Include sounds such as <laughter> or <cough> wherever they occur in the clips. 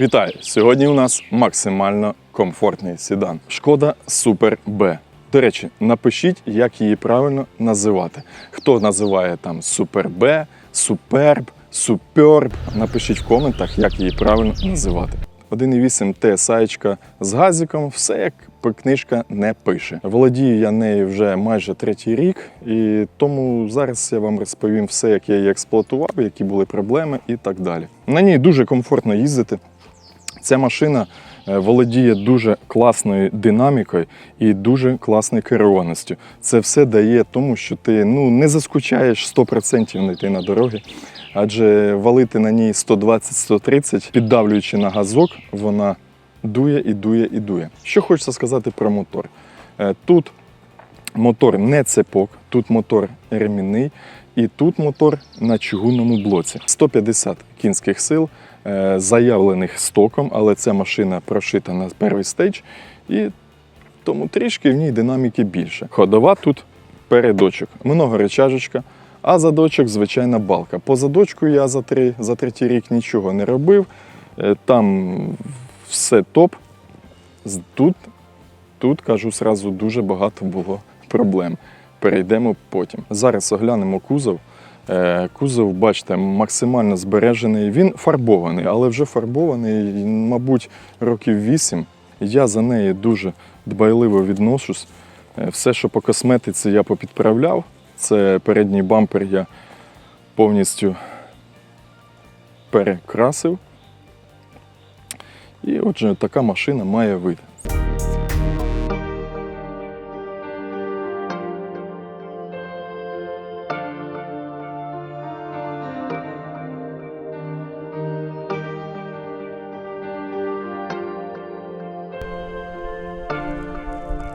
Вітаю! Сьогодні у нас максимально комфортний седан. Шкода Super B. До речі, напишіть, як її правильно називати. Хто називає там Super B, Superb, Superb. Напишіть в коментах, як її правильно називати. 1.8 TSI з газиком, все як книжка не пише. Володію я нею вже майже третій рік, і тому зараз я вам розповім все, як я її експлуатував, які були проблеми і так далі. На ній дуже комфортно їздити. Ця машина е, володіє дуже класною динамікою і дуже класною керованістю. Це все дає тому, що ти ну, не заскучаєш 100% не йти на дороги. Адже валити на ній 120-130, піддавлюючи на газок, вона дує і дує і дує. Що хочеться сказати про мотор. Е, Тут мотор не цепок, тут мотор ремінний, і тут мотор на чугунному блоці. 150 кінських сил, е, заявлених стоком, але ця машина прошита на перший стейдж, і тому трішки в ній динаміки більше. Ходова тут передочок, многоречажечка, а задочок звичайна балка. По задочку я за, три, за третій рік нічого не робив. Е, Там все топ. Тут, тут кажу сразу, дуже багато було проблем. Перейдемо потім. Зараз оглянемо кузов. Е, Кузов, бачите, максимально збережений. Він фарбований, але вже фарбований, мабуть, років 8. Я за нею дуже дбайливо відношусь. Е, Все, що по косметиці, я попідправляв. Це передній бампер я повністю перекрасив. І отже, така машина має вид.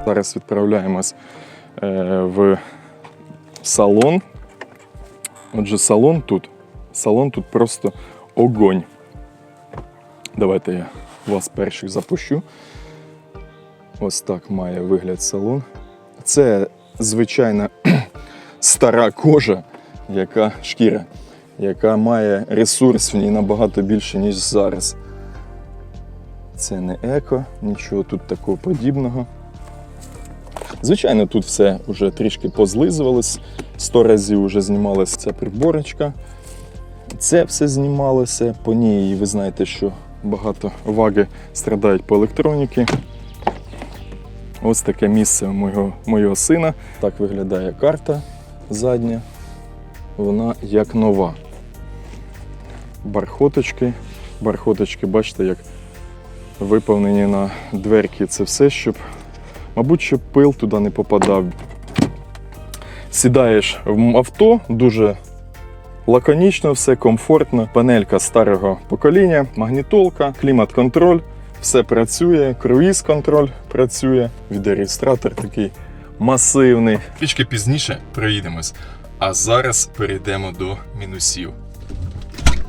Зараз відправляємось е, в салон. Отже, салон тут. Салон тут просто огонь. Давайте я вас перших запущу. Ось так має вигляд салон. Це звичайна <clears throat> стара кожа, яка шкіра, яка має ресурс в ній набагато більше, ніж зараз. Це не еко, нічого тут такого подібного. Звичайно, тут все вже трішки позлизувалось, сто разів вже знімалася ця приборочка. Це все знімалося. По ній ви знаєте, що багато уваги страдають по електроніки. Ось таке місце мого, мого сина. Так виглядає карта задня. Вона як нова. Бархоточки. Бархоточки, бачите, як виповнені на дверки. Це все, щоб, мабуть, щоб пил туди не попадав. Сідаєш в авто, дуже лаконічно, все комфортно. Панелька старого покоління, магнітолка, клімат-контроль, все працює, круїз-контроль працює. Відеореєстратор такий масивний. Трішки пізніше проїдемось. А зараз перейдемо до мінусів.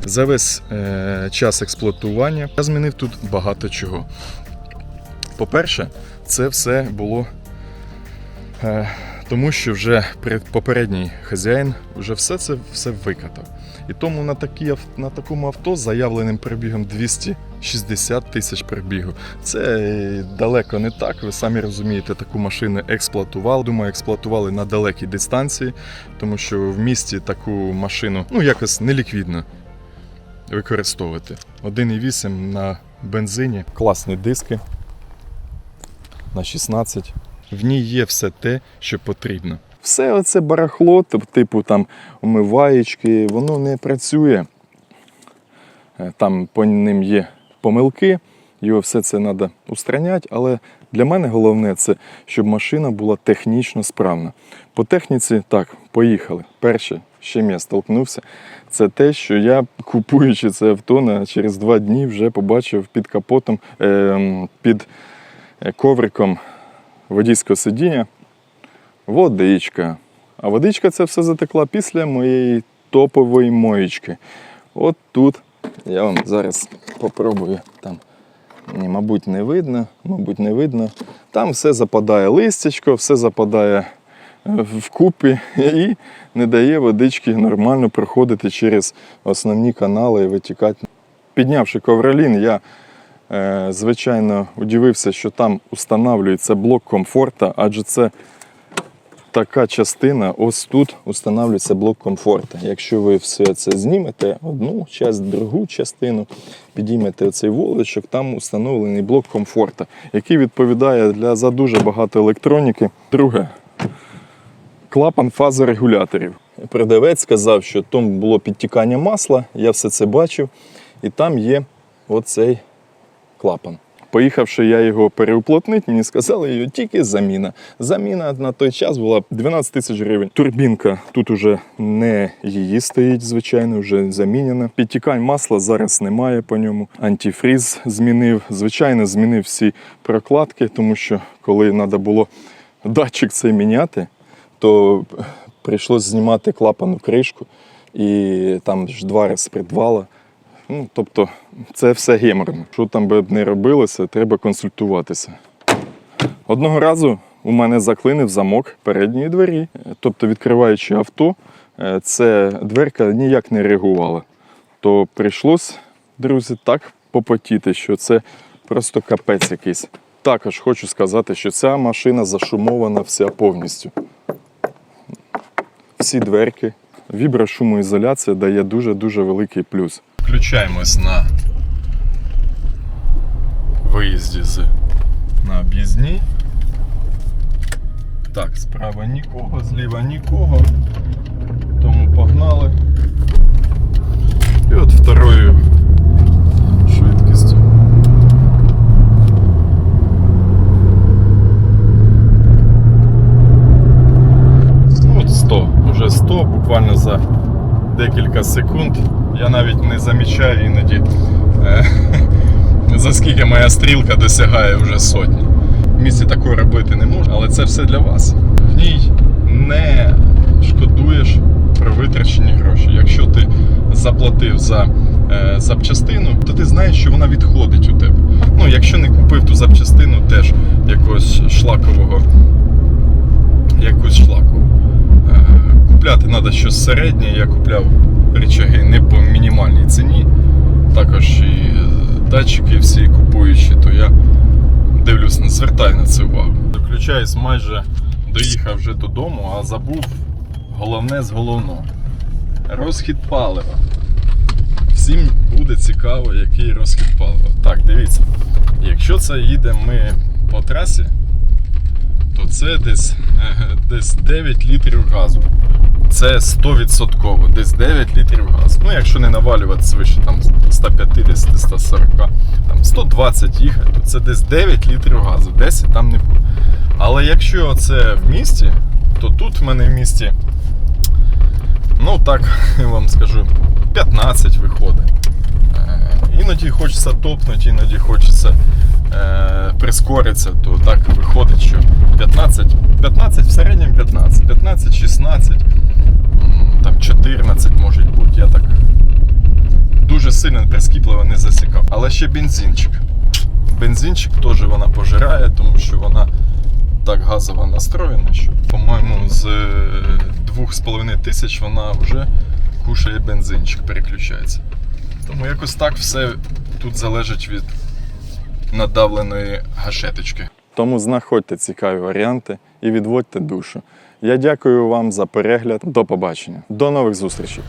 За весь е, час експлуатування я змінив тут багато чого. По-перше, це все було е, тому, що вже попередній хазяїн вже все це все викатав. І тому на, такі, на такому авто з заявленим пробігом 260 тисяч пробігу. Це е, далеко не так. Ви самі розумієте, таку машину експлуатували. Думаю, експлуатували на далекій дистанції, тому що в місті таку машину ну якось неліквідно використовувати. 1,8 на бензині, класні диски на 16. В ній є все те, що потрібно. Все оце барахло, типу там умиваєчки, воно не працює. Е, Там по ним є помилки, його все це треба устраняти, але для мене головне це, щоб машина була технічно справна. По техніці, так, поїхали. Перше, з чим я столкнувся, це те, що я, <laughs> купуючи це авто, через два дні вже побачив під капотом, ем, під е, ковриком водійського сидіння водичка. А водичка це все затекла після моєї топової моєчки. От тут я вам зараз попробую там. Ні, мабуть, не видно, мабуть, не видно. Там все западає листячко, все западає е, вкупі <laughs> і не дає водички нормально проходити через основні канали і витікати. Піднявши ковролін, я Е, Звичайно, удивився, що там устанавлюється блок комфорта, адже це така частина, ось тут устанавлюється блок комфорту. Якщо ви все це знімете, одну частину, другу частину, підіймете цей волочок, там установлений блок комфорту, який відповідає для за дуже багато електроніки. Друге, клапан фазорегуляторів. Продавець сказав, що там було підтікання масла, я все це бачив, і там є оцей клапан. Поїхавши я його переуплотнити, мені сказали, що тільки заміна. Заміна на той час була 12 тисяч гривень. Турбінка тут уже не її стоїть, звичайно, вже замінена. Підтікань масла зараз немає по ньому. Антифріз змінив. Звичайно, змінив всі прокладки, тому що коли треба було датчик цей міняти, то прийшлось знімати клапану кришку, і там ж два рази придвала. Ну, тобто, це все геморно. Що там би не робилося, треба консультуватися. Одного разу у мене заклинив замок передньої двері. Тобто, відкриваючи авто, е, це дверка ніяк не реагувала. То прийшлось, друзі, так попотіти, що це просто капець якийсь. Також хочу сказати, що ця машина зашумована вся повністю. Всі дверки. Віброшумоізоляція дає дуже-дуже великий плюс. Включаємось на виїзді з на об'їзній. Так, справа нікого, зліва нікого. Тому погнали. І от второю швидкістю. Ну, От 100, уже 100, буквально за декілька секунд. Я навіть не замічаю іноді, е, <laughs> за скільки моя стрілка досягає вже сотні. В місті такого робити не можна, але це все для вас. В ній не шкодуєш про витрачені гроші. Якщо ти заплатив за е, запчастину, то ти знаєш, що вона відходить у тебе. Ну, якщо не купив ту запчастину, теж якогось шлакового, якусь шлакову. Е, Купляти треба щось середнє. Я купляв речаги не по мінімальній ціні. Також і е, датчики всі купуючі, то я дивлюсь, не звертаю на це увагу. Включаюсь майже доїхав вже додому, а забув головне з головного. Розхід палива. Всім буде цікаво, який розхід палива. Так, дивіться, якщо це їдемо ми по трасі, то це десь, <laughs> десь 9 літрів газу. Це 100%, десь 9 літрів газу. Ну, якщо не навалювати свише там 150, 140, там 120 їхати, то це десь 9 літрів газу, 10 там не буде. Але якщо це в місті, то тут в мене в місті, ну так <laughs> я вам скажу, 15 виходить. Е, Іноді хочеться топнути, іноді хочеться е, прискоритися, то так виходить, що 15, 15 в середньому 15, 15, 16, м, там 14 може бути. Я так дуже сильно прискіпливо не засікав. Але ще бензинчик. Бензинчик теж вона пожирає, тому що вона так газово настроєна, що, по-моєму, з 2,5 тисяч вона вже кушає бензинчик, переключається. Тому якось так все тут залежить від надавленої гашеточки. Тому знаходьте цікаві варіанти і відводьте душу. Я дякую вам за перегляд. До побачення. До нових зустрічей.